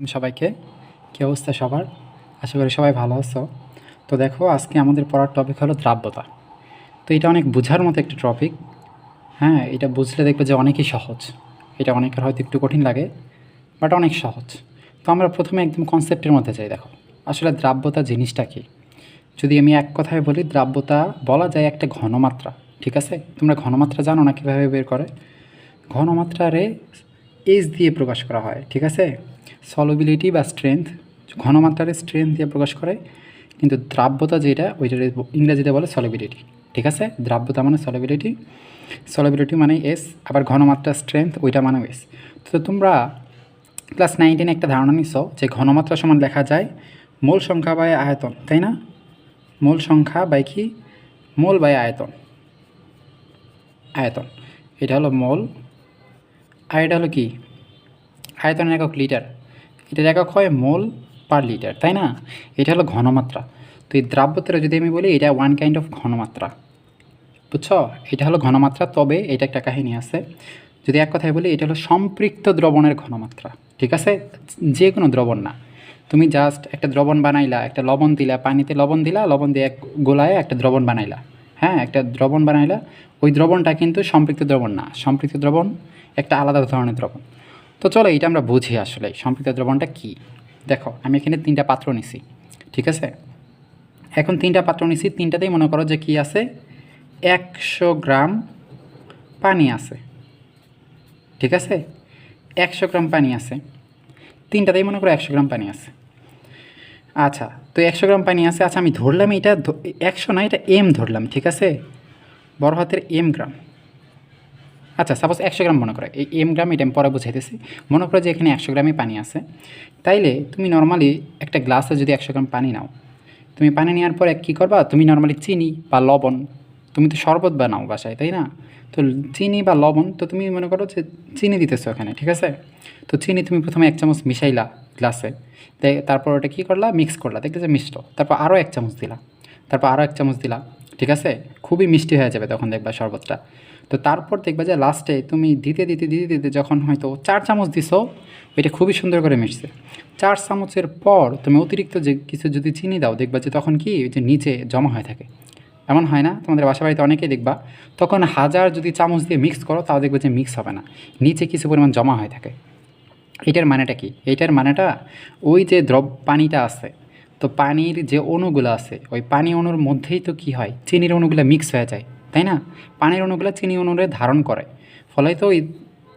সবাইকে। কী অবস্থা সবার? আশা করি সবাই ভালো আছো। তো দেখো, আজকে আমাদের পড়ার টপিক হলো দ্রাব্যতা। তো এটা অনেক বোঝার মতো একটা টপিক হ্যাঁ এটা বুঝলে দেখবে যে অনেকই সহজ। এটা অনেকের হয়তো একটু কঠিন লাগে বাট অনেক সহজ। তো আমরা প্রথমে একদম কনসেপ্টের মধ্যে যাই, দেখো। আসলে দ্রাব্যতা জিনিসটা কী? যদি আমি এক কথায় বলি, দ্রাব্যতা বলা যায় একটা ঘনমাত্রা, ঠিক আছে? তোমরা ঘনমাত্রা জানো না কীভাবে বের করে? ঘনমাত্রারে এইচ দিয়ে প্রকাশ করা হয়, ঠিক আছে? সলবিলিটি বা স্ট্রেংথ ঘনমাত্রারে স্ট্রেংথ দিয়ে প্রকাশ করে, কিন্তু দ্রাব্যতা যেটা ওইটা ইংরেজিতে বলে সলিবিলিটি ঠিক আছে? দ্রাব্যতা মানে সলিবিলিটি সলিবিলিটি মানে এস আবার ঘনমাত্রা স্ট্রেংথ ওইটা মানে এস তো তোমরা ক্লাস নাইনটিনে একটা ধারণা নিছ যে ঘনমাত্রা সমান লেখা যায় মূল সংখ্যা বাই আয়তন, তাই না? মূল সংখ্যা বাই কি? মোল বাই আয়তন। আয়তন। এটা হলো মোল আর এটা হলো কি? আয়তনের একক লিটার। এটার একক হয় মোল পার লিটার, তাই না? এটা হলো ঘনমাত্রা। তো এই দ্রাব্যতাটা যদি আমি বলি, এটা ওয়ান কাইন্ড অফ ঘনমাত্রা। বুঝছ? এটা হলো ঘনমাত্রা, তবে এটা একটা কাহিনী আছে। যদি এক কথায় বলি, এটা হলো সম্পৃক্ত দ্রবণের ঘনমাত্রা, ঠিক আছে? যে কোনো দ্রবণ না। তুমি জাস্ট একটা দ্রবণ বানাইলা, একটা লবণ দিলা, পানিতে লবণ দিলা, লবণ দিয়ে এক গোলায় একটা দ্রবণ বানাইলা। হ্যাঁ একটা দ্রবণ বানাইলা, ওই দ্রবণটা কিন্তু সম্পৃক্ত দ্রবণ না। সম্পৃক্ত দ্রবণ একটা আলাদা ধরনের দ্রবণ। তো চলো এটা আমরা বুঝি আসলে, সম্পৃক্ত দ্রবণটা কী? দেখো, আমি এখানে তিনটা পাত্র নিছি, ঠিক আছে? এখন তিনটা পাত্র নিছি, তিনটাতেই মনে করো যে কি আছে? একশো গ্রাম পানি আছে, ঠিক আছে? একশো গ্রাম পানি আছে, তিনটাতেই মনে করো একশো গ্রাম পানি আছে। আচ্ছা তো একশো গ্রাম পানি আছে আচ্ছা আমি ধরলাম এটা একশো না, এটা এম ধরলাম, ঠিক আছে? বড় হাতের এম গ্রাম। আচ্ছা সাপোজ একশো গ্রাম মনে করো, এই এম গ্রাম এটা আমি পরে বুঝাইতেছি। মনে করো যে এখানে একশো গ্রামই পানি আছে। তাইলে তুমি নর্মালি একটা গ্লাসে যদি একশো গ্রাম পানি নাও, তুমি পানি নেওয়ার পরে কী করবা? তুমি নর্মালি চিনি বা লবণ, তুমি তো শরবত বানাও বাসায়, তাই না? তো চিনি বা লবণ, তো তুমি মনে করো যে চিনি দিতেছো এখানে, ঠিক আছে? তো চিনি তুমি প্রথমে এক চামচ মিশাইলা গ্লাসে তারপর ওটা কী করলা? মিক্স করলা, দেখলে যে মিষ্ট। তারপর আরও এক চামচ দিলা, তারপর আরও এক চামচ দিলা, ঠিক আছে? খুবই মিষ্টি হয়ে যাবে তখন দেখবা শরবতটা। তো তারপর দেখবা যে লাস্টে তুমি দিতে দিতে দিতে দিতে যখন হয়তো চার চামচ দিছো এটা খুবই সুন্দর করে মিশছে। চার চামচের পর তুমি অতিরিক্ত যে কিছু যদি চিনি দাও, দেখবা যে তখন কি ওই যে নিচে জমা হয়ে থাকে। এমন হয় না? তোমাদের বাসা বাড়িতে অনেকেই দেখবা, তখন হাজার যদি চামচ দিয়ে মিক্স করো, তাও দেখবে যে মিক্স হবে না। নিচে কিছু পরিমাণ জমা হয়ে থাকে। এটার মানেটা কি? এইটার মানেটা ওই যে দ্রব পানিটা আছে, তো পানির যে অণুগুলো আছে, ওই পানি অণুর মধ্যেই তো কি হয়? চিনির অণুগুলো মিক্স হয়ে যায়। তাই না? পানির অণুগুলো চিনি অণুরে ধারণ করে। ফলে তো ওই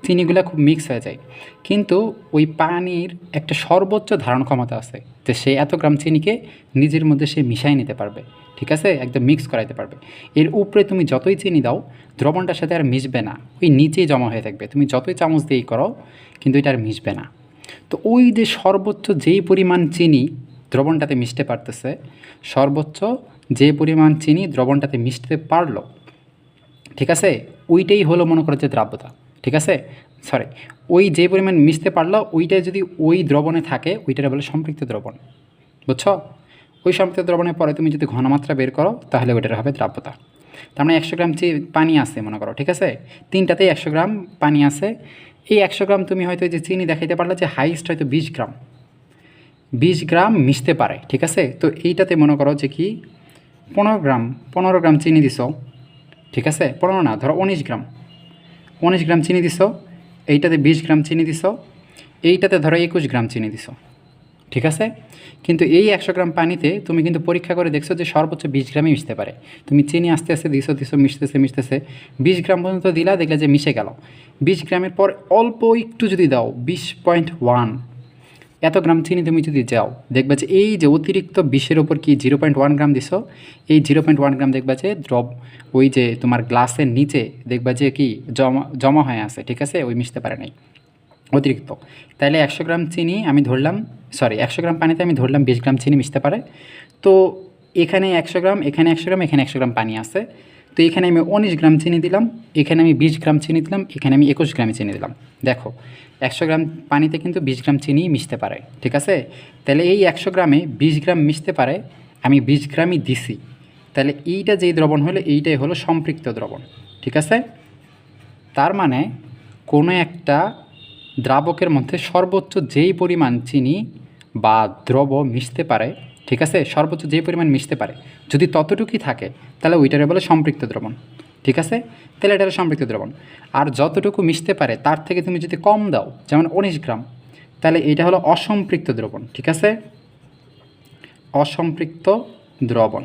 চিনিগুলো খুব মিক্স হয়ে যায়। কিন্তু ওই পানির একটা সর্বোচ্চ ধারণ ক্ষমতা আছে যে সে এত গ্রাম চিনিকে নিজের মধ্যে সে মিশাই নিতে পারবে। ঠিক আছে? একদম মিক্স করাইতে পারবে। এর উপরে তুমি যতই চিনি দাও, দ্রবণটার সাথে আর মিশবে না। ওই নিচেই জমা হয়ে থাকবে। তুমি যতই চামচ দিয়েই করো, কিন্তু এটা আর মিশবে না। তো ওই যে সর্বোচ্চ যেই পরিমাণ চিনি দ্রবণটাতে মিশতে পারতেছে, সর্বোচ্চ যে পরিমাণ চিনি দ্রবণটাতে মিশতে পারল ঠিক আছে? ওইটাই হলো মনে করো যে দ্রাব্যতা, ঠিক আছে? সরি ওই যে পরিমাণ মিশতে পারল, ওইটা যদি ওই দ্রবণে থাকে ওইটা বলে সম্পৃক্ত দ্রবণ, বুঝছ? ওই সম্পৃক্ত দ্রবণের পরে তুমি যদি ঘনমাত্রা বের করো, তাহলে ওইটার হবে দ্রাব্যতা। তার মানে একশো গ্রাম চি পানি আছে মনে করো, ঠিক আছে? তিনটাতেই একশো গ্রাম পানি আছে। এই একশো গ্রাম তুমি হয়তো যে চিনি দেখাইতে পারলে যে হাইস্ট হয়তো বিশ গ্রাম। বিশ গ্রাম মিশতে পারে, ঠিক আছে? তো এইটাতে মনে করো যে কি? পনেরো গ্রাম পনেরো গ্রাম চিনি দিছ। ঠিক আছে? পনেরো না, ধরো উনিশ গ্রাম। উনিশ গ্রাম চিনি দিছ, এইটাতে বিশ গ্রাম চিনি দিছ, এইটাতে ধরো একুশ গ্রাম চিনি দিছ। ঠিক আছে? কিন্তু এই একশো গ্রাম পানিতে তুমি কিন্তু পরীক্ষা করে দেখছ যে সর্বোচ্চ বিশ গ্রামই মিশতে পারে। তুমি চিনি আস্তে আস্তে দিছো দিছো, মিশতেছে মিশতেছে। বিশ গ্রাম পর্যন্ত দিলা, দেখলে যে মিশে গেল। বিশ গ্রামের পর অল্প একটু যদি দাও, বিশ পয়েন্ট ওয়ান। এত গ্রাম চিনি তুমি যদি যাও, দেখবে যে এই যে অতিরিক্ত বিষের ওপর কি জিরো পয়েন্ট ওয়ান গ্রাম দিছো? এই জিরো পয়েন্ট ওয়ান গ্রাম দেখবা যে দ্রব ওই যে তোমার গ্লাসের নিচে দেখবা যে কি জমা জমা হয়ে আছে, ঠিক আছে? ওই মিশতে পারে নাই। অতিরিক্ত। তাহলে একশো গ্রাম চিনি আমি ধরলাম সরি একশো গ্রাম পানিতে আমি ধরলাম বিশ গ্রাম চিনি মিশতে পারে। তো এখানে একশো গ্রাম, এখানে একশো গ্রাম, এখানে একশো গ্রাম পানি আছে। তো এখানে আমি উনিশ গ্রাম চিনি দিলাম, এখানে আমি বিশ গ্রাম চিনি দিলাম, এখানে আমি একুশ গ্রামে চিনি দিলাম। দেখো, একশো গ্রাম পানিতে কিন্তু বিশ গ্রাম চিনি মিশতে পারে, ঠিক আছে? তাহলে এই একশো গ্রামে বিশ গ্রাম মিশতে পারে, আমি বিশ গ্রামই দিছি। তাহলে এইটা যেই দ্রবণ হলো, এইটাই হলো সম্পৃক্ত দ্রবণ, ঠিক আছে? তার মানে কোনো একটা দ্রাবকের মধ্যে সর্বোচ্চ যেই পরিমাণ চিনি বা দ্রব মিশতে পারে ঠিক আছে? সর্বোচ্চ যে পরিমাণ মিশতে পারে। যদি ততটুকুই থাকে, তাহলে ওইটারে বলে সম্পৃক্ত দ্রবণ। ঠিক আছে? তাহলে এটা হলো সম্পৃক্ত দ্রবণ। আর যতটুকু মিশতে পারে, তার থেকে তুমি যদি কম দাও, যেমন উনিশ গ্রাম, তাহলে এটা হলো অসম্পৃক্ত দ্রবণ। ঠিক আছে? অসম্পৃক্ত দ্রবণ।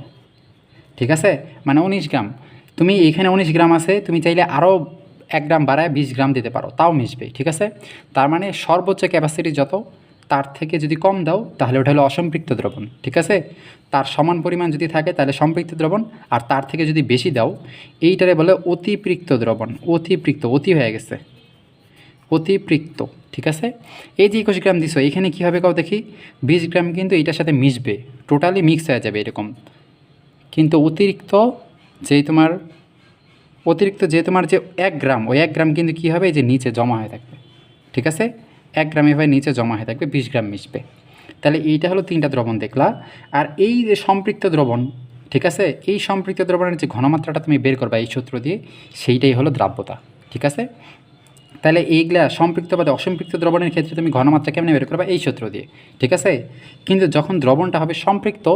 ঠিক আছে? মানে উনিশ গ্রাম। তুমি এখানে উনিশ গ্রাম আছে, তুমি চাইলে আরও এক গ্রাম বাড়ায় বিশ গ্রাম দিতে পারো, তাও মিশবে ঠিক আছে? তার মানে সর্বোচ্চ ক্যাপাসিটি যত তার থেকে যদি কম দাও, তাহলে ওটা হলো অসম্পৃক্ত দ্রবণ, ঠিক আছে? তার সমান পরিমাণ যদি থাকে, তাহলে সম্পৃক্ত দ্রবণ, আর তার থেকে যদি বেশি দাও, এইটারে বলে অতিপৃক্ত দ্রবণ, অতিপৃক্ত, অতি হয়ে গেছে। অতিপৃক্ত, ঠিক আছে? এই যে একুশ গ্রাম দিছো, এখানে কী হবে কাউ দেখি? বিশ গ্রাম কিন্তু এটার সাথে মিশবে, টোটালি মিক্স হয়ে যাবে এরকম। কিন্তু অতিরিক্ত যেই তোমার, অতিরিক্ত যে তোমার যে এক গ্রাম, ওই এক গ্রাম কিন্তু কী হবে? এই যে নিচে জমা হয়ে থাকবে, ঠিক আছে? এক গ্রামে এভাবে নিচে জমা হয়ে থাকবে, বিশ গ্রাম মিশবে। তাহলে এইটা হলো তিনটা দ্রবণ দেখলা। আর এই যে সম্পৃক্ত দ্রবণ, ঠিক আছে? এই সম্পৃক্ত দ্রবণের যে ঘনমাত্রাটা তুমি বের করবা এই সূত্র দিয়ে, সেইটাই হলো দ্রাব্যতা, ঠিক আছে? তাহলে এইগুলা সম্পৃক্ত বা অসম্পৃক্ত দ্রবণের ক্ষেত্রে তুমি ঘনমাত্রা কেমনে বের করবা? এই সূত্র দিয়ে, ঠিক আছে? কিন্তু যখন দ্রবণটা হবে সম্পৃক্ত,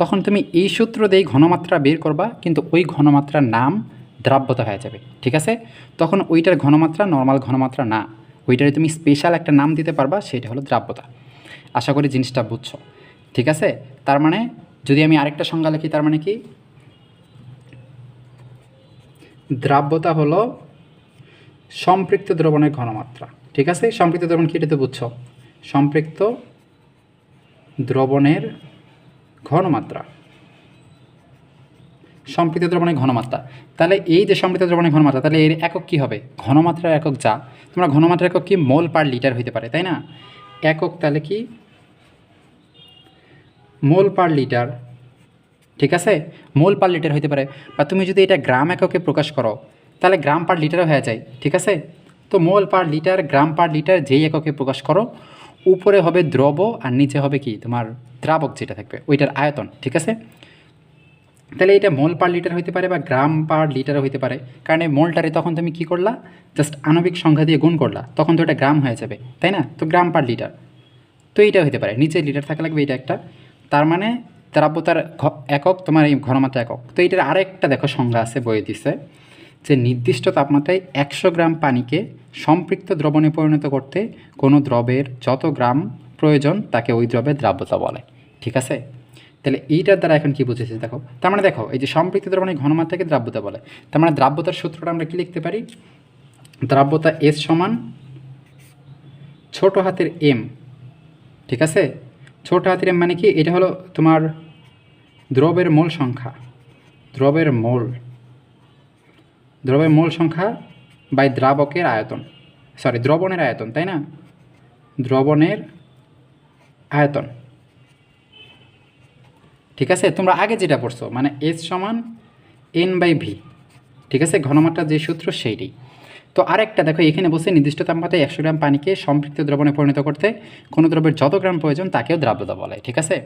তখন তুমি এই সূত্র দিয়ে ঘনমাত্রা বের করবা, কিন্তু ওই ঘনমাত্রার নাম দ্রাব্যতা হয়ে যাবে, ঠিক আছে? তখন ওইটার ঘনমাত্রা নর্মাল ঘনমাত্রা না। ওইটারে তুমি স্পেশাল একটা নাম দিতে পারবা, সেটা হলো দ্রাব্যতা। আশা করি জিনিসটা বুঝছ। ঠিক আছে? তার মানে যদি আমি আরেকটা সংজ্ঞা লিখি, তার মানে কি? দ্রাব্যতা হলো সম্পৃক্ত দ্রবণের ঘনমাত্রা। ঠিক আছে? সম্পৃক্ত দ্রবণ কি এটা তো বুঝছ? সম্পৃক্ত দ্রবণের ঘনমাত্রা। সম্পৃক্ত দ্রবণের ঘনমাত্রা। তাহলে এই যে সম্পৃক্ত দ্রবণের ঘনমাত্রা, তাহলে এর একক কী হবে? ঘনমাত্রার একক যা? তোমরা ঘনমাত্রার একক কি? মোল পার লিটার হইতে পারে, তাই না? একক তাহলে কি? Mole per litre. ঠিক আছে? মোল পার লিটার হইতে পারে। বা তুমি যদি এটা গ্রাম এককে প্রকাশ করো, তাহলে গ্রাম পার লিটারও হয়ে যায়, ঠিক আছে? তো mole per litre, gram per litre যেই এককে প্রকাশ করো, উপরে হবে দ্রব আর নিচে হবে কি? তোমার দ্রাবক যেটা থাকবে, ওইটার আয়তন, ঠিক আছে? তাহলে এটা মোল পার লিটার হইতে পারে বা গ্রাম পার লিটারও হইতে পারে। কারণ এই মোলটারে তখন তুমি কি করলা? জাস্ট আণবিক সংখ্যা দিয়ে গুণ করলা। তখন তো এটা গ্রাম হয়ে যাবে, তাই না? তো গ্রাম পার লিটার তো এইটা হইতে পারে, নিচে লিটার থাকা লাগবে এটা একটা। তার মানে দ্রাব্যতার একক, তোমার এই ঘনমাত্রা একক। তো এটার আরেকটা দেখো সংজ্ঞা আছে বয়ে দিছে, যে নির্দিষ্ট তাপমাত্রায় একশো গ্রাম পানিকে সম্পৃক্ত দ্রবণে পরিণত করতে কোনো দ্রবের যত গ্রাম প্রয়োজন তাকে ওই দ্রবের দ্রাব্যতা বলে। ঠিক আছে? তাহলে এইটার দ্বারা এখন কি বুঝেছি? দেখো, তার মানে দেখো, এই যে সম্পৃক্ত দ্রবণের ঘনমাত্রাকে দ্রাব্যতা বলে, তার মানে দ্রাব্যতার সূত্রটা আমরা কি লিখতে পারি? দ্রাব্যতা এস সমান ছোট হাতের এম ঠিক আছে? ছোট হাতের এম মানে কি? এটা হলো তোমার দ্রবের মোল সংখ্যা, দ্রবের মোল দ্রবের মোল সংখ্যা বাই দ্রাবকের আয়তন সরি দ্রবণের আয়তন, তাই না? দ্রবণের আয়তন। ঠিক আছে? তোমরা আগে যেটা পড়ছো মানে এস সমান এন বাই ভি ঠিক আছে? ঘনমাত্রা যে সূত্র সেইটাই তো আরেকটা দেখো, এখানে বসে নির্দিষ্ট তাপমাত্রায় একশো গ্রাম পানিকে সম্পৃক্ত দ্রবণে পরিণত করতে কোনো দ্রব্যের যত গ্রাম প্রয়োজন তাকেও দ্রাব্যতা বলে, ঠিক আছে?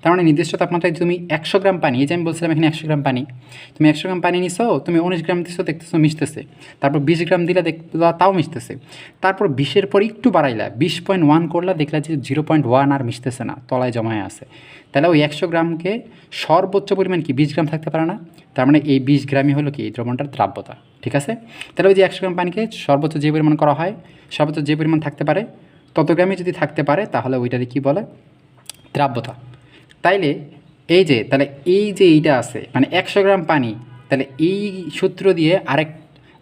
তার মানে নির্দিষ্ট তাপমাত্রায় তুমি একশো গ্রাম পানি, এই যে আমি বলছিলাম এখানে একশো গ্রাম পানি, তুমি একশো গ্রাম পানি নিছো, তুমি উনিশ গ্রাম দিছো, দেখতেছো মিশতেছে। তারপর বিশ গ্রাম দিলে দেখলা তাও মিশতেছে। তারপর বিশের পর একটু বাড়াইলা, বিশ পয়েন্ট ওয়ান করলা, দেখলা যে জিরো পয়েন্ট ওয়ান আর মিশতেছে না, তলায় জমায় আছে। তাহলে ওই একশো গ্রামকে সর্বোচ্চ পরিমাণ কি, বিশ গ্রাম থাকতে পারে না? তার মানে এই বিশ গ্রামই হলো কি, এই দ্রবণটার দ্রাব্যতা ঠিক আছে? তাহলে ওই যে একশো গ্রাম পানিকে সর্বোচ্চ যে পরিমাণ করা হয়, সর্বোচ্চ যে পরিমাণ থাকতে পারে তত গ্রামে যদি থাকতে পারে, তাহলে ওইটারে কী বলে? দ্রাব্যতা। তাইলে এই যে, তাহলে এই যে এইটা আছে মানে একশো গ্রাম পানি, তাহলে এই সূত্র দিয়ে আরেক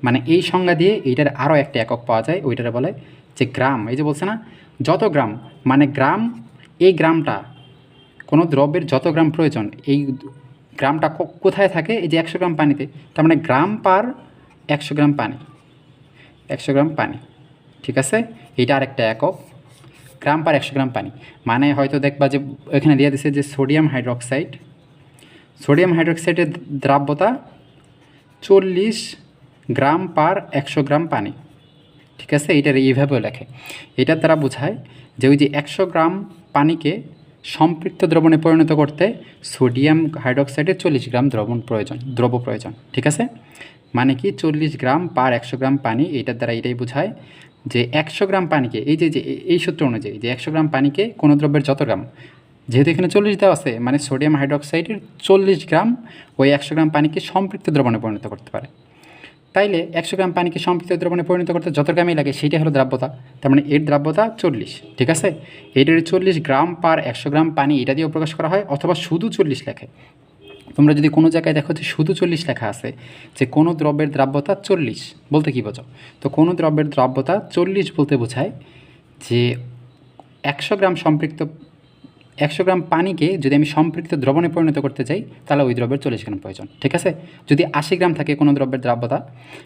মানে এই সংজ্ঞা দিয়ে এইটার আরও একটা একক পাওয়া যায়, ওইটারে বলে যে গ্রাম। এই যে বলছে না, যত গ্রাম মানে গ্রাম, এই গ্রামটা, কোনো দ্রব্যের যত গ্রাম প্রয়োজন, এই গ্রামটা কোথায় থাকে? এই যে একশো গ্রাম পানিতে, তার মানে গ্রাম পার একশো গ্রাম পানি। একশো গ্রাম পানি, ঠিক আছে? এইটা আরেকটা একক গ্রাম পার একশো গ্রাম পানি। মানে হয়তো দেখবা যে এখানে দিয়ে দিছে যে সোডিয়াম হাইড্রোক্সাইড। সোডিয়াম হাইড্রোক্সাইডের দ্রাব্যতা চল্লিশ গ্রাম পার একশো গ্রাম পানি, ঠিক আছে? এইটার এইভাবেও লেখে। এটার দ্বারা বোঝায় যে ওই যে একশো গ্রাম পানিকে সম্পৃক্ত দ্রবণে পরিণত করতে সোডিয়াম হাইড্রোক্সাইডের চল্লিশ গ্রাম দ্রবণ প্রয়োজন দ্রব প্রয়োজন, ঠিক আছে? মানে কি চল্লিশ গ্রাম পার একশো গ্রাম পানি, এইটার দ্বারা এটাই বোঝায় যে একশো গ্রাম পানিকে, এই যে যে, এই সূত্র অনুযায়ী যে একশো গ্রাম পানিকে কোনো দ্রব্যের যত গ্রাম, যেহেতু এখানে চল্লিশ দেওয়া আছে মানে সোডিয়াম হাইড্রোক্সাইডের চল্লিশ গ্রাম ওই একশো গ্রাম পানিকে সম্পৃক্ত দ্রবণে পরিণত করতে পারে। তাইলে একশো গ্রাম পানিকে সম্পৃক্ত দ্রবণে পরিণত করতে যত গ্রামই লাগে সেটাই হলো দ্রাব্যতা। তার মানে এর দ্রাব্যতা চল্লিশ, ঠিক আছে? এটার চল্লিশ গ্রাম পার একশো গ্রাম পানি, এটা দিয়েও প্রকাশ করা হয়, অথবা শুধু চল্লিশ লেখে। তোমরা যদি কোনো জায়গায় দেখো যে শুধু চল্লিশ লেখা আছে, যে কোনো দ্রব্যের দ্রাব্যতা চল্লিশ, বলতে কী বোঝো তো কোনো দ্রব্যের দ্রাব্যতা চল্লিশ বলতে বোঝায় যে একশো গ্রাম সম্পৃক্ত একশো গ্রাম পানিকে যদি আমি সম্পৃক্ত দ্রবণে পরিণত করতে চাই, তাহলে ওই দ্রব্যের চল্লিশ গ্রাম প্রয়োজন, ঠিক আছে? যদি আশি গ্রাম থাকে কোনো দ্রব্যের দ্রাব্যতা,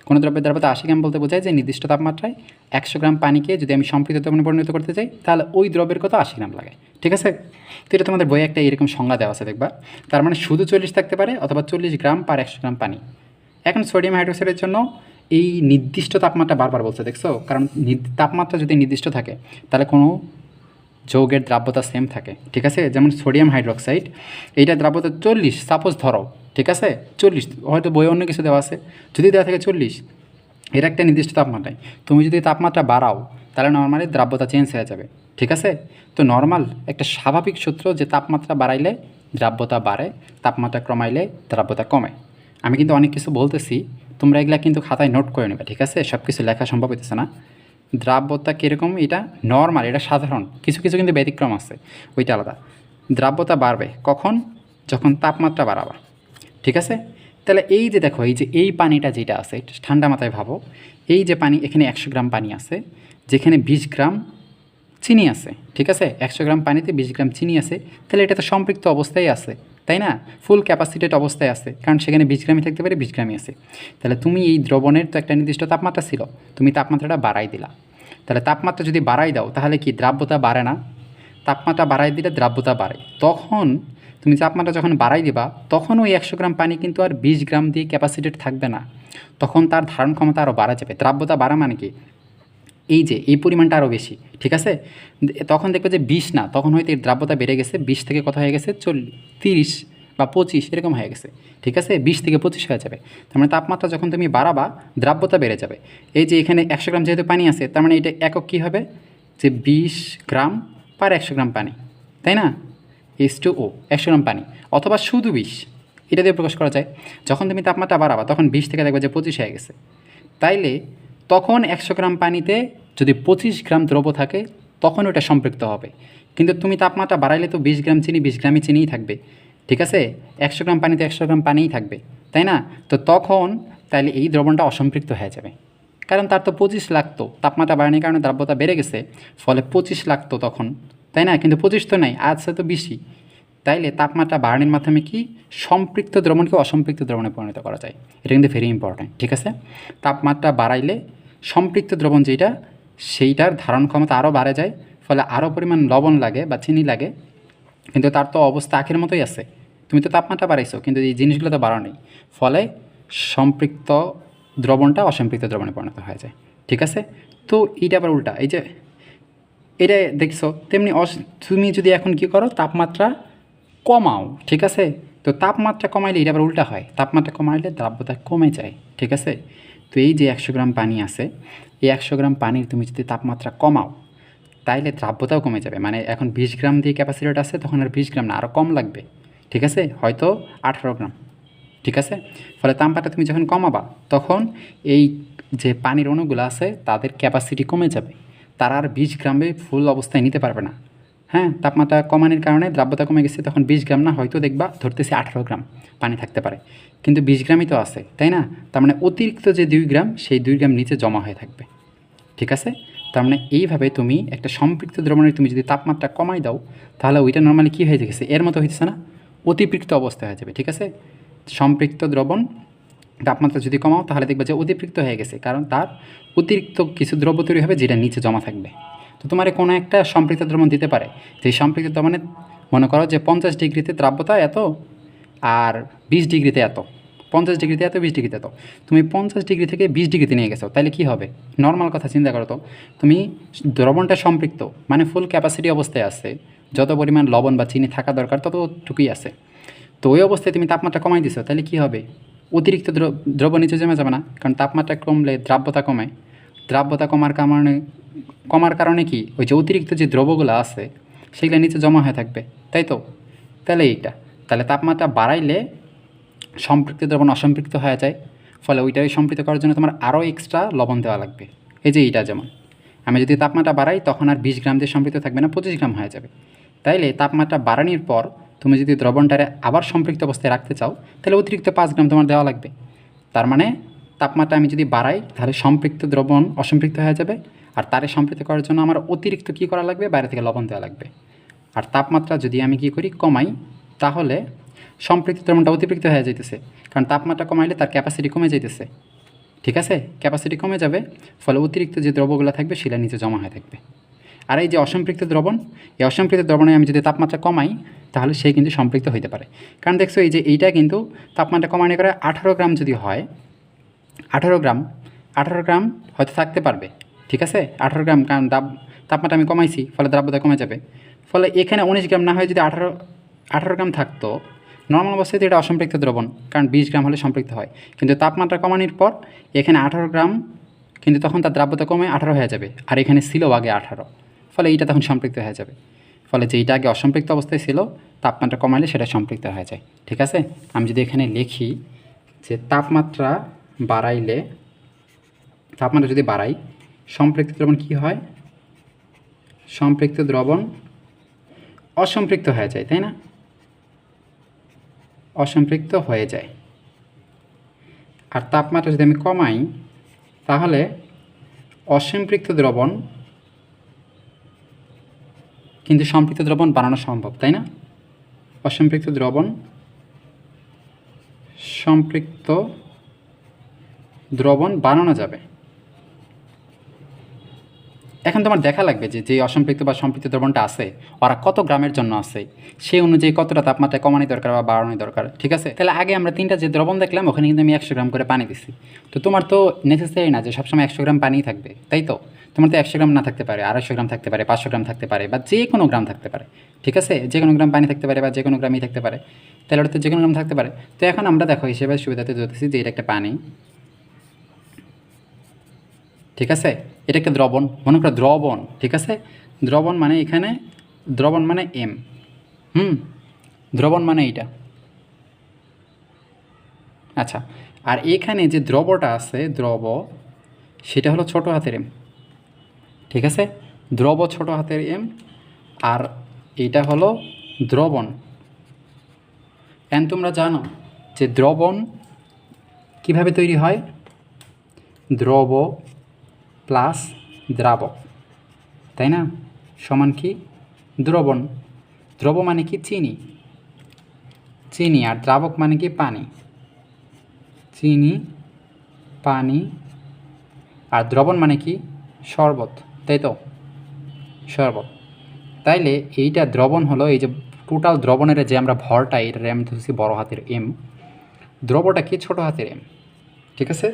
কোনো দ্রব্যের দ্রাব্যতা আশি গ্রাম বলতে বোঝায় যে নির্দিষ্ট তাপমাত্রায় একশো গ্রাম পানিকে যদি আমি সম্পৃক্ত দ্রবণে পরিণত করতে চাই, তাহলে ওই দ্রব্যের কত আশি গ্রাম লাগে, ঠিক আছে? তো এটা তোমাদের বইয়ে একটা এরকম সংজ্ঞা দেওয়া আছে, দেখবা। তার মানে শুধু চল্লিশ থাকতে পারে অথবা চল্লিশ গ্রাম পার একশো গ্রাম পানি। এখন সোডিয়াম হাইড্রোক্সাইডের জন্য এই নির্দিষ্ট তাপমাত্রা বারবার বলছে, দেখছ? কারণ তাপমাত্রা যদি নির্দিষ্ট থাকে, তাহলে কোনো যৌগের দ্রাব্যতা সেম থাকে, ঠিক আছে? যেমন সোডিয়াম হাইড্রোক্সাইড এইটা দ্রাব্যতা চল্লিশ সাপোজ ধরো, ঠিক আছে? চল্লিশ, হয়তো বই অন্য কিছু দেওয়া আছে। যদি দেওয়া থাকে চল্লিশ, এর একটা নির্দিষ্ট তাপমাত্রায়। তুমি যদি তাপমাত্রা বাড়াও, তাহলে নর্মালি দ্রাব্যতা চেঞ্জ হয়ে যাবে, ঠিক আছে? তো নর্মাল একটা স্বাভাবিক সূত্র যে তাপমাত্রা বাড়াইলে দ্রাব্যতা বাড়ে, তাপমাত্রা কমাইলে দ্রাব্যতা কমে। আমি কিন্তু অনেক কিছু বলতেছি, তোমরা এগুলা কিন্তু খাতায় নোট করে নেবে, ঠিক আছে? সব কিছু লেখা সম্ভব হইতেছে না। দ্রাব্যতা কীরকম? এটা নর্মাল এটা সাধারণ। কিছু কিছু কিন্তু ব্যতিক্রম আছে, ওইটা আলাদা। দ্রাব্যতা বাড়বে কখন? যখন তাপমাত্রা বাড়াবা। ঠিক আছে? তাহলে এই যে দেখো, এই যে এই পানিটা যেটা আছে ঠান্ডা মাথায় ভাবো, এই যে পানি, এখানে একশো গ্রাম পানি আছে, যেখানে বিশ গ্রাম চিনি আছে। ঠিক আছে? একশো গ্রাম পানিতে বিশ গ্রাম চিনি আছে, তাহলে এটা তো সম্পৃক্ত অবস্থায় আছে। তাই না? ফুল ক্যাপাসিটেড অবস্থায় আছে। কারণ সেখানে গ্রামই থাকতে পারে গ্রামই আছে। তাহলে তুমি এই দ্রবণের তো একটা নির্দিষ্ট তাপমাত্রা ছিল। তুমি তাপমাত্রাটা বাড়াই দিলা। তাহলে তাপমাত্রা যদি বাড়াই দাও, তাহলে কি দ্রাব্যতা বাড়ে না? তাপমাত্রা বাড়াই দিলে দ্রাব্যতা বাড়ে। তখন তুমি তাপমাত্রা যখন বাড়াই দিবা, তখন ওই একশো গ্রাম পানি কিন্তু আর বিশ গ্রাম দিয়ে ক্যাপাসিটেড থাকবে না। তখন তার ধারণ ক্ষমতা আরও বাড়া যাবে। দ্রাব্যতা বাড়া মানে কি? এই যে, এই পরিমাণটা আরও বেশি, ঠিক আছে? তখন দেখবে যে বিশ না, তখন হয়তো এর দ্রাব্যতা বেড়ে গেছে, বিশ থেকে কত হয়ে গেছে? চল্লিশ তিরিশ বা পঁচিশ, এরকম হয়ে গেছে, ঠিক আছে? বিশ থেকে পঁচিশ হয়ে যাবে। তার মানে তাপমাত্রা যখন তুমি বাড়াবা, দ্রাব্যতা বেড়ে যাবে। এই যে এখানে একশো গ্রাম যেহেতু পানি আছে, তার মানে এটা একক কী হবে? যে বিশ গ্রাম পার একশো গ্রাম পানি, তাই না? এস টু ও একশো গ্রাম পানি, অথবা শুধু বিষ এটা দিয়ে প্রকাশ করা যায়। যখন তুমি তাপমাত্রা বাড়াবা, তখন বিশ থেকে দেখবে যে পঁচিশ হয়ে গেছে। তাইলে তখন একশো গ্রাম পানিতে যদি পঁচিশ গ্রাম দ্রব্য থাকে, তখন ওটা সম্পৃক্ত হবে। কিন্তু তুমি তাপমাত্রা বাড়াইলে তো বিশ গ্রাম চিনি, বিশ গ্রামই চিনিই থাকবে। ঠিক আছে? একশো গ্রাম পানিতে একশো গ্রাম পানিই থাকবে। তাই না? তো তখন তাইলে এই দ্রবণটা অসম্পৃক্ত হয়ে যাবে। কারণ তার তো পঁচিশ লাগতো তাপমাত্রা বাড়ানোর কারণে দ্রাব্যতা বেড়ে গেছে, ফলে পঁচিশ লাগতো তখন। তাই না? কিন্তু পঁচিশ তো নাই আছে তো বেশি তাইলে তাপমাত্রা বাড়ানোর মাধ্যমে কি? সম্পৃক্ত দ্রবণকে অসম্পৃক্ত দ্রবণে পরিণত করা যায়। এটা কিন্তু ভেরি ইম্পর্ট্যান্ট ঠিক আছে? তাপমাত্রা বাড়াইলে সম্পৃক্ত দ্রবণ যেটা সেইটার ধারণ ক্ষমতা আরও বাড়ে যায়, ফলে আরও পরিমাণ লবণ লাগে বা চিনি লাগে। কিন্তু তার তো অবস্থা আখের মতোই আছে। তুমি তো তাপমাত্রা বাড়াইছো, কিন্তু এই জিনিসগুলো তো বাড়াও নেই। ফলে সম্পৃক্ত দ্রবণটা অসম্পৃক্ত দ্রবণে পরিণত হয়ে যায়। ঠিক আছে? তো এইটা আবার উল্টা। এই যে, এটা দেখছ, তেমনি অস- তুমি যদি এখন কি করো, তাপমাত্রা কমাও, ঠিক আছে? তো তাপমাত্রা কমাইলে এটা আবার উল্টা হয়। তাপমাত্রা কমাইলে দ্রাব্যতা কমে যায়, ঠিক আছে? তো এই যে একশো গ্রাম পানি আছে, এই একশো গ্রাম পানির তুমি যদি তাপমাত্রা কমাও, তাইলে দ্রাব্যতাও কমে যাবে। মানে এখন বিশ গ্রাম দিয়ে ক্যাপাসিটিটা আছে, তখন আর বিশ গ্রাম না আরও কম লাগবে। ঠিক আছে? হয়তো আঠারো গ্রাম। ঠিক আছে? ফলে তাপমাত্রা তুমি যখন কমাবা, তখন এই যে পানির অণুগুলো আছে, তাদের ক্যাপাসিটি কমে যাবে। তারা আর বিশ গ্রামে ফুল অবস্থায় নিতে পারবে না। হ্যাঁ তাপমাত্রা কমানোর কারণে দ্রাব্যতা কমে গেছে, তখন বিশ গ্রাম না, হয়তো দেখবা ধরতেছে আঠারো গ্রাম পানি থাকতে পারে। কিন্তু বিশ গ্রামই তো আছে, তাই না? তার মানে অতিরিক্ত যে দুই গ্রাম, সেই দুই গ্রাম নিচে জমা হয়ে থাকবে। ঠিক আছে? তার মানে এইভাবে তুমি একটা সম্পৃক্ত দ্রবণের তুমি যদি তাপমাত্রা কমাই দাও, তাহলে ওইটা নর্মালি কী হয়ে গেছে? এর মতো হইতেছে না? অতিপৃক্ত অবস্থা হয়ে যাবে, ঠিক আছে? সম্পৃক্ত দ্রবণ, তাপমাত্রা যদি কমাও, তাহলে দেখবে যে অতিরিক্ত হয়ে গেছে, কারণ তার অতিরিক্ত কিছু দ্রব্য তৈরি হবে যেটা নিচে জমা থাকবে। তো তোমার কোনো একটা সম্পৃক্ত দ্রবণ দিতে পারে। যে সম্পৃক্ত দ্রবণে মনে করো যে পঞ্চাশ ডিগ্রিতে দ্রাব্যতা এত আর বিশ ডিগ্রিতে এত। পঞ্চাশ ডিগ্রিতে এত, বিশ ডিগ্রিতে এত। তুমি পঞ্চাশ ডিগ্রি থেকে বিশ ডিগ্রিতে নিয়ে গেছো, তাহলে কী হবে? নর্মাল কথা, চিন্তা করো তো। তুমি দ্রবণটা সম্পৃক্ত মানে ফুল ক্যাপাসিটি অবস্থায় আছে, যত পরিমাণ লবণ বা চিনি থাকা দরকার ততটুকুই আছে। তো ওই অবস্থায় তুমি তাপমাত্রা কমাই দিছো, তাহলে কী হবে? অতিরিক্ত দ্র- দ্রব্য নিচে জমে যাবে না, কারণ তাপমাত্রা কমলে দ্রাব্যতা কমে। দ্রাব্যতা কমার কারণে কমার কারণে কি ওই যে অতিরিক্ত যে দ্রব্যগুলো আছে, সেগুলো নিচে জমা হয়ে থাকবে, তাই তো? তাহলে এইটা। তাহলে তাপমাত্রা বাড়াইলে সম্পৃক্ত দ্রবণ অসম্পৃক্ত হয়ে যায়, ফলে ওইটাই সম্পৃক্ত করার জন্য তোমার আরও এক্সট্রা লবণ দেওয়া লাগবে। এই যে এইটা যেমন। আমি যদি তাপমাত্রা বাড়াই, তখন আর বিশ গ্রাম দিয়ে সম্পৃক্ত থাকবে না, পঁচিশ গ্রাম হয়ে যাবে। তাইলে তাপমাত্রা বাড়ানোর পর তুমি যদি দ্রবণটারে আবার সম্পৃক্ত অবস্থায় রাখতে চাও, তাহলে অতিরিক্ত পাঁচ গ্রাম তোমার দেওয়া লাগবে। তার মানে তাপমাত্রা আমি যদি বাড়াই, তাহলে সম্পৃক্ত দ্রবণ অসম্পৃক্ত হয়ে যাবে আর তারে সম্পৃক্ত করার জন্য আমার অতিরিক্ত কী করা লাগবে? বাইরে থেকে লবণ দেওয়া লাগবে। আর তাপমাত্রা যদি আমি কী করি? কমাই, তাহলে সম্পৃক্ত দ্রবণটা অতিরিক্ত হয়ে যাইতেছে। কারণ তাপমাত্রা কমাইলে তার ক্যাপাসিটি কমে যাইতেছে। ঠিক আছে? ক্যাপাসিটি কমে যাবে, ফলে অতিরিক্ত যে দ্রব্যগুলো থাকবে সেটা নিচে জমা হয়ে থাকবে। আর এই যে অসম্পৃক্ত দ্রবণ, এই অসম্পৃক্ত দ্রবণে আমি যদি তাপমাত্রা কমাই, তাহলে সে কিন্তু সম্পৃক্ত হইতে পারে। কারণ দেখছ, এই যে এইটা কিন্তু তাপমাত্রা কমানো করে আঠারো গ্রাম যদি হয়, আঠারো গ্রাম আঠারো গ্রাম হয়তো থাকতে পারবে। ঠিক আছে? আঠারো গ্রাম কারণ দাব তাপমাত্রা আমি কমাইছি, ফলে দ্রাব্যতা কমে যাবে। ফলে এখানে উনিশ গ্রাম না হয় যদি আঠারো আঠারো গ্রাম থাকতো নর্মাল অবস্থায় তো এটা অসম্পৃক্ত দ্রবণ, কারণ বিশ গ্রাম হলে সম্পৃক্ত হয়। কিন্তু তাপমাত্রা কমানোর পর এখানে আঠারো গ্রাম, কিন্তু তখন তার দ্রাব্যতা কমে আঠারো হয়ে যাবে, আর এখানে ছিল আগে আঠারো। ফলে এইটা তখন সম্পৃক্ত হয়ে যাবে। ফলে যেইটা আগে অসম্পৃক্ত অবস্থায় ছিল, তাপমাত্রা কমালে সেটা সম্পৃক্ত হয়ে যায়। ঠিক আছে? আমি যদি এখানে লিখি যে তাপমাত্রা বাড়াইলে তাপমাত্রা যদি বাড়াই সম্পৃক্ত দ্রবণ কী হয়? সম্পৃক্ত দ্রবণ অসম্পৃক্ত হয়ে যায়, তাই না? অসম্পৃক্ত হয়ে যায়। আর তাপমাত্রা যদি আমি কমাই, তাহলে অসম্পৃক্ত দ্রবণ কিন্তু সম্পৃক্ত দ্রবণ বানানো সম্ভব, তাই না? অসম্পৃক্ত দ্রবণ সম্পৃক্ত দ্রবণ বানানো যাবে। এখন তোমার দেখা লাগবে যে যে অসম্পৃক্ত বা সম্পৃক্ত দ্রবণটা আছে, ওরা কত গ্রামের জন্য আছে, সেই অনুযায়ী কতটা তাপমাত্রা কমানো দরকার বা বাড়ানো দরকার, ঠিক আছে? তাহলে আগে আমরা তিনটা যে দ্রবণ দেখলাম, ওখানে কিন্তু আমি একশো গ্রাম করে পানি দিছি। তো তোমার তো নেসেসারি না যে সবসময় একশো গ্রাম পানি থাকবে, তাই তো? তোমার তো একশো গ্রাম না থাকতে পারে, আড়াইশো গ্রাম থাকতে পারে, পাঁচশো গ্রাম থাকতে পারে, বা যে কোনো গ্রাম থাকতে পারে, ঠিক আছে? যে কোনো গ্রাম পানি থাকতে পারে বা যে কোনো গ্রামই থাকতে পারে, তাহলে ওটা তো যে কোনো গ্রাম থাকতে পারে। তো এখন আমরা দেখো, হিসেবে সুবিধাতে ধরতেছি যে এটা একটা পানি, ঠিক আছে? এটা একটা দ্রবণ, মনে করো দ্রবণ, ঠিক আছে? দ্রবণ মানে এখানে, দ্রবণ মানে এম হুম? দ্রবণ মানে এইটা। আচ্ছা আর এখানে যে দ্রবটা আছে, দ্রব, সেটা হলো ছোট হাতের এম ঠিক আছে? দ্রব ছোট হাতের এম আর এইটা হলো দ্রবণ। এন তোমরা জানো যে দ্রবণ কীভাবে তৈরি হয়? দ্রব প্লাস দ্রাবক, তাই না? সমান কি? দ্রবণ। দ্রব মানে কি? চিনি। চিনি আর দ্রাবক মানে কি? পানি। চিনি, পানি আর দ্রবণ মানে কি? শরবত, তাই তো? শরবত। তাইলে এইটা দ্রবণ হলো এই যে টোটাল দ্রবণের যে আমরা ভরটা, এটার আমি ধরছি বড় হাতের এম দ্রবটা কি? ছোট হাতের এম ঠিক আছে?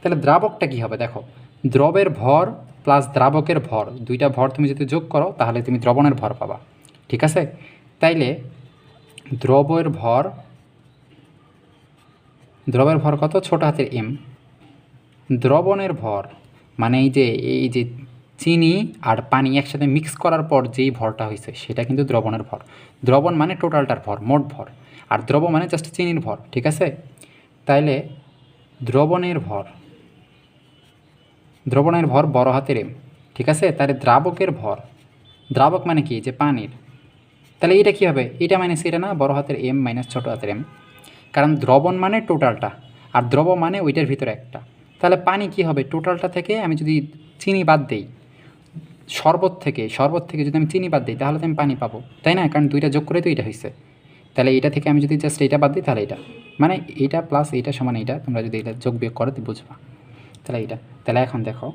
তাহলে দ্রাবকটা কি হবে? দেখো দ্রবের ভর প্লাস দ্রাবকের ভর, দুইটা ভর তুমি যদি যোগ করো, তাহলে তুমি দ্রবণের ভর পাবা। ঠিক আছে? তাইলে দ্রবের ভর দ্রবের ভর কত? ছোট হাতের এম দ্রবণের ভর মানে এই যে এই যে চিনি আর পানি একসাথে মিক্স করার পর যেই ভরটা হয়েছে সেটা কিন্তু দ্রবণের ভর। দ্রবণ মানে টোটালটার ভর, মোট ভর। আর দ্রব মানে জাস্ট চিনির ভর, ঠিক আছে? তাইলে দ্রবণের ভর দ্রবণের ভর বড় হাতের এম ঠিক আছে? তাহলে দ্রাবকের ভর। দ্রাবক মানে কি? যে পানির। তাহলে এটা কী হবে? এটা মাইনাস এটা না? বড় হাতের এম মাইনাস ছোটো হাতের এম কারণ দ্রবণ মানে টোটালটা আর দ্রব মানে ওইটার ভিতরে একটা। তাহলে পানি কি হবে? টোটালটা থেকে আমি যদি চিনি বাদ দেই, শরবত থেকে শরবত থেকে যদি আমি চিনি বাদ দিই, তাহলে তো আমি পানি পাবো, তাই না? কারণ দুইটা যোগ করে তো এটা হয়েছে তাহলে এটা থেকে আমি যদি জাস্ট এটা বাদ দিই, তাহলে এটা মানে এটা প্লাস এইটা সমান এইটা, তোমরা যদি এটা যোগ বিয়োগ করো, তো বুঝবা। তাহলে এইটা। তাহলে এখন দেখো।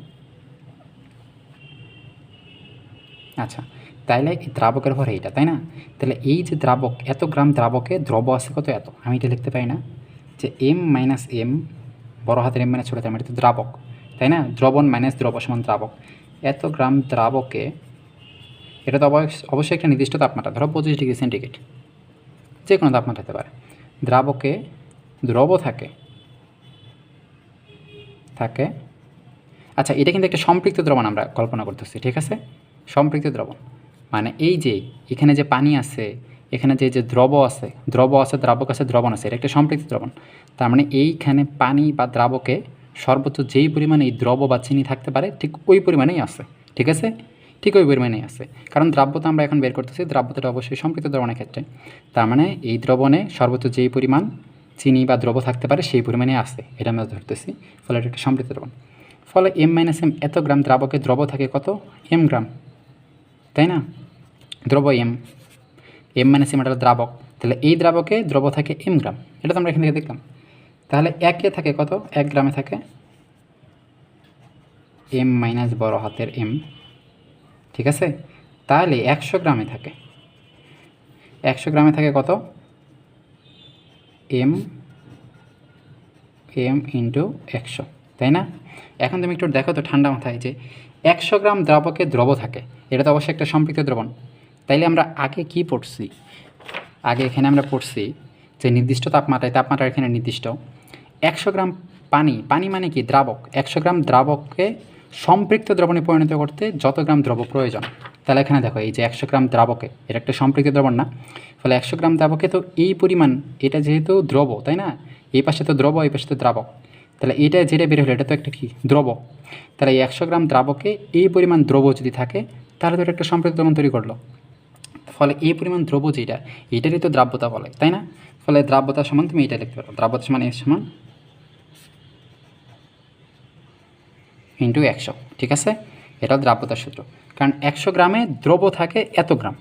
আচ্ছা তাইলে এই দ্রাবকের ভর এইটা, তাই না? তাহলে এই যে দ্রাবক, এত গ্রাম দ্রাবকে দ্রব আছে কত এত? আমি এটা লিখতে পারি না। যে এম মাইনাস এম বড় হাতের এম মাইনাস ছোটো হাতের এটা দ্রাবক, তাই না? দ্রবণ মাইনাস দ্রব সমান দ্রাবক। এত গ্রাম দ্রাবকে, এটা তো অবশ্য- অবশ্যই একটা নির্দিষ্ট তাপমাত্রা, ধরো পঁচিশ ডিগ্রি সেন্টিগ্রেড যে কোনো তাপমাত্রা হতে পারে। দ্রাবকে দ্রব থাকে থাকে। আচ্ছা এটা কিন্তু একটা সম্পৃক্ত দ্রবণ আমরা কল্পনা করতেছি, ঠিক আছে? সম্পৃক্ত দ্রবণ। মানে এই যে এখানে যে পানি আছে, এখানে যে যে দ্রব আছে দ্রব আছে, দ্রাবক আছে, দ্রবণ আছে, এটা একটা সম্পৃক্ত দ্রবণ। তার মানে এইখানে পানি বা দ্রাবকে সর্বোচ্চ যেই পরিমাণে এই দ্রব বা চিনি থাকতে পারে, ঠিক ওই পরিমাণেই আছে, ঠিক আছে? ঠিক ওই পরিমাণেই আছে। কারণ দ্রাব্যতা আমরা এখন বের করতেছি দ্রাব্যতাটা অবশ্যই সম্পৃক্ত দ্রবণের ক্ষেত্রে। তার মানে এই দ্রবণে সর্বোচ্চ যেই পরিমাণ চিনি বা দ্রব থাকতে পারে, সেই পরিমাণে আছে, এটা আমরা ধরতেছি, ফলে এটা একটা সম্পৃক্ত দ্রবণ। ফলে এম মাইনাস এম এত গ্রাম দ্রাবকে দ্রব থাকে কত? এম গ্রাম, তাই না? দ্রব এম এম মাইনাস এম এটা দ্রাবক, তাহলে এই দ্রাবকে দ্রব থাকে এম গ্রাম, এটা তো আমরা এখান থেকে দেখলাম। তাহলে একে থাকে কত? এক গ্রামে থাকে এম মাইনাস বড় হাতের এম ঠিক আছে? তাহলে একশো গ্রামে থাকে। একশো গ্রামে থাকে কত? এম এম ইন্টু একশো, তাই না? এখন তুমি একটু দেখো তো ঠান্ডা মাথায় যে একশো গ্রাম দ্রাবকে দ্রব থাকে, এটা তো অবশ্যই একটা সম্পৃক্ত দ্রবণ। তাইলে আমরা আগে কি পড়ছি? আগে এখানে আমরা পড়ছি যে নির্দিষ্ট তাপমাত্রায়, তাপমাত্রা এখানে নির্দিষ্ট। একশো গ্রাম পানি পানি মানে কি? দ্রাবক। একশো গ্রাম দ্রাবককে সম্পৃক্ত দ্রবণে পরিণত করতে যত গ্রাম দ্রব প্রয়োজন। তাহলে এখানে দেখো, এই যে একশো গ্রাম দ্রাবকে এটা একটা সম্পৃক্ত দ্রবণ না? ফলে একশো গ্রাম দ্রাবকে তো এই পরিমাণ, এটা যেহেতু দ্রব তাই না? এই পাশে তো দ্রব এই পাশে তো দ্রাবক। তাহলে এটা যেটা বের হলো, এটা তো একটা কি? দ্রব তাহলে এই একশো গ্রাম দ্রাবকে এই পরিমাণ দ্রব যদি থাকে, তাহলে তো এটা একটা সম্পৃক্ত দ্রবণ তৈরি করল। ফলে এই পরিমাণ দ্রব্য যেটা, এটারই তো দ্রাব্যতা বলে, তাই না? ফলে দ্রাব্যতা সমান তুমি এটা লিখতে পারো, দ্রাব্যতা সমান এর সমান ইন্টু একশো, ঠিক আছে? এটা দ্রাব্যতার সূত্র। কারণ একশো গ্রামে দ্রব্য থাকে এত গ্রাম।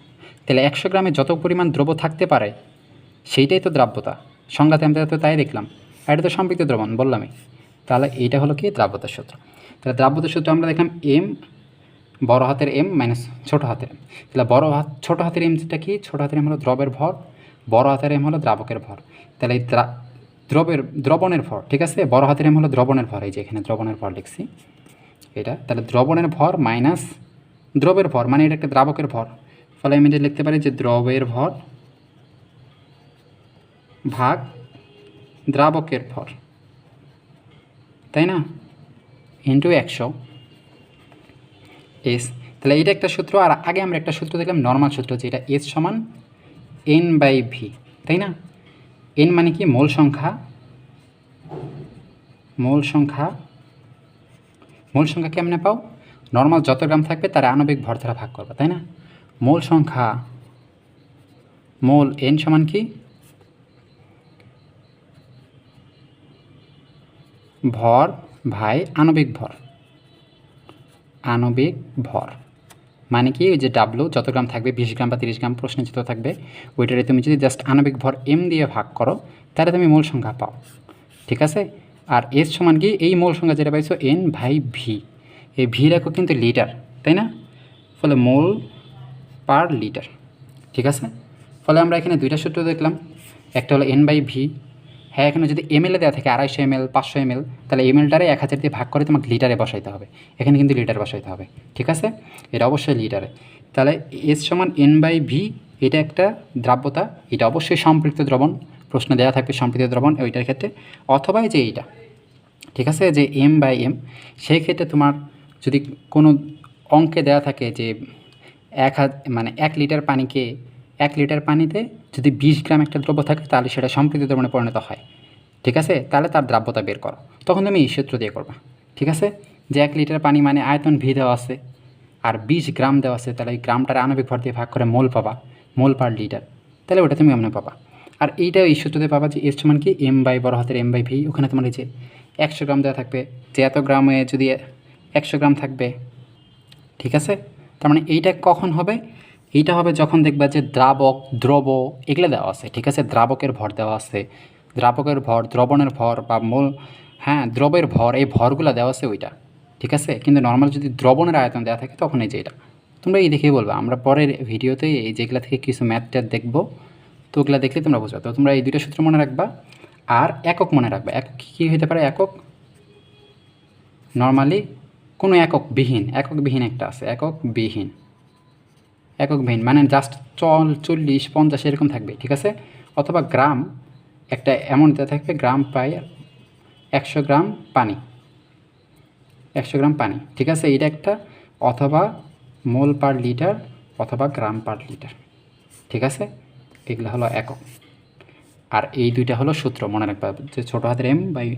তাহলে একশো গ্রামে যত পরিমাণ দ্রব্য থাকতে পারে, সেইটাই তো দ্রাব্যতা। সংজ্ঞাতে আমরা তো তাই দেখলাম। এটা তো সম্পৃক্ত দ্রবণ, বললামই। তাহলে এইটা হলো কি দ্রাব্যতার সূত্র। তাহলে দ্রাব্যতার সূত্র আমরা দেখলাম এম, বড় হাতের এম মাইনাস ছোটো হাতের এম। তাহলে বড় হাত ছোটো হাতের এম যেটা কি? ছোটো হাতের এম হলো দ্রবের ভর, বড় হাতের এম হলো দ্রাবকের ভর। তাহলে দ্রবের, দ্রবণের ভর, ঠিক আছে? বড় হাতের এম হলো দ্রবণের ভর, এই যে এখানে দ্রবণের ভর লিখছি। এটা? তাহলে দ্রবণের ভর মাইনাস দ্রবের ভর মানে এটা একটা দ্রাবকের ভর। ফলে আমি এটা লিখতে পারি যে দ্রবের ভর ভাগ দ্রাবকের ভর। তাই না? ইন্টু একশো। এস তাহলে এটা একটা সূত্র, আর আগে আমরা একটা সূত্র দেখলাম নর্মাল সূত্র যেটা এস সমান এন বাই ভি তাই না? এন মানে কি? মোল সংখ্যা মোল সংখ্যা মোল সংখ্যা কেমনে পাও? নর্মাল যত গ্রাম থাকবে তার আণবিক ভর দ্বারা ভাগ করবে, তাই না? মূল সংখ্যা মূল এন সমান কি? ভর ভাই আণবিক ভর। আণবিক ভর। মানে কি? ওই যে ডাব্লু যত গ্রাম থাকবে, বিশ গ্রাম বা তিরিশ গ্রাম প্রশ্নে যত থাকবে, ওইটারে তুমি যদি জাস্ট আণবিক ভর এম দিয়ে ভাগ করো, তাহলে তুমি মূল সংখ্যা পাও। ঠিক আছে? আর এস সমান কি? এই মূল সংখ্যা যেটা পাইছো এন ভাই ভি এই ভি রাখো কিন্তু লিটার তাই না? ফলে মোল পার লিটার ঠিক আছে? ফলে আমরা এখানে দুইটা সূত্র দেখলাম। একটা হলো এন বাই ভি হ্যাঁ এখানে যদি এম এমএলএ দেওয়া থাকে, আড়াইশো এমএল পাঁচশো এমএল তাহলে এমএলটারে এক হাজার দিয়ে ভাগ করে তোমাকে লিটারে বসাইতে হবে। এখানে কিন্তু লিটার বসাইতে হবে, ঠিক আছে? এটা অবশ্যই লিটারে তাহলে এস সমান এন বাই ভি এটা একটা দ্রাব্যতা, এটা অবশ্যই সম্পৃক্ত দ্রবণ। প্রশ্ন দেওয়া থাকবে সম্পৃক্ত দ্রবণ ওইটার ক্ষেত্রে, অথবা যে এইটা, ঠিক আছে, যে এম বাই এম সেই ক্ষেত্রে তোমার যদি কোনো অঙ্কে দেওয়া থাকে যে এক মানে এক লিটার পানিকে, এক লিটার পানিতে যদি বিশ গ্রাম একটা দ্রব্য থাকে, তাহলে সেটা সম্পৃক্ত দ্রবণে পরিণত হয়, ঠিক আছে, তাহলে তার দ্রাব্যতা বের করো। তখন তুমি এই সূত্র দিয়ে করবা, ঠিক আছে, যে এক লিটার পানি মানে আয়তন ভি দেওয়া আছে, আর বিশ গ্রাম দেওয়া আছে, তাহলে এই গ্রামটার আণবিক ভর দিয়ে ভাগ করে মোল পাবা, মোল পার লিটার, তাহলে ওটা তুমি এমনি পাবা। আর এইটা এই সূত্র দিয়ে পাবা যে এর সমান কি? এম বাই বড় হাতের এম বাই ভি ওখানে তোমার এই যে একশো গ্রাম দেওয়া থাকবে। যে এত গ্রামে যদি একশো গ্রাম থাকবে, ঠিক আছে? তার মানে এইটা কখন হবে? এইটা হবে যখন দেখবা যে দ্রাবক, দ্রব এগুলো দেওয়া আছে, ঠিক আছে? দ্রাবকের ভর দেওয়া আছে। দ্রাবকের ভর, দ্রবণের ভর বা মূল হ্যাঁ দ্রবের ভর, এই ভরগুলো দেওয়া আছে ওইটা, ঠিক আছে? কিন্তু নর্মাল যদি দ্রবণের আয়তন দেওয়া থাকে তখন এই যে এটা। তোমরা এই দেখেই বলবা। আমরা পরের ভিডিওতে এই যেগুলো থেকে কিছু ম্যাথ ট্যাথ দেখব। ওগুলো দেখলে তোমরা বুঝবে তো তোমরা এই দুইটা সূত্র মনে রাখবা আর একক মনে রাখবা। একক কী হতে পারে? একক? নর্মালি কোনো একক বিহীন একক বিহীন একটা আছে একক বিহীন একক বিহীন মানে জাস্ট চল, চল্লিশ, পঞ্চাশ এরকম থাকবে, ঠিক আছে? অথবা গ্রাম, একটা অ্যামাউন্ট দেওয়া থাকবে, গ্রাম পাই একশো গ্রাম পানি। একশো গ্রাম পানি, ঠিক আছে? এটা একটা। অথবা মোল পার লিটার, অথবা গ্রাম পার লিটার, ঠিক আছে? এগুলো হলো একক। আর এই দুইটা হলো সূত্র, মনে রাখবা যে ছোটো হাতের এম বাই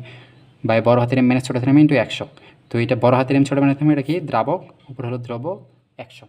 বাই বড় হাতের এম মাইনাস ছোটো হাতের এম ইন্টু একশো। তো এটা বড় হাতের এম, ছোটো হাতের এম এটা কি? দ্রাবক, উপরে হলো দ্রব, একশো।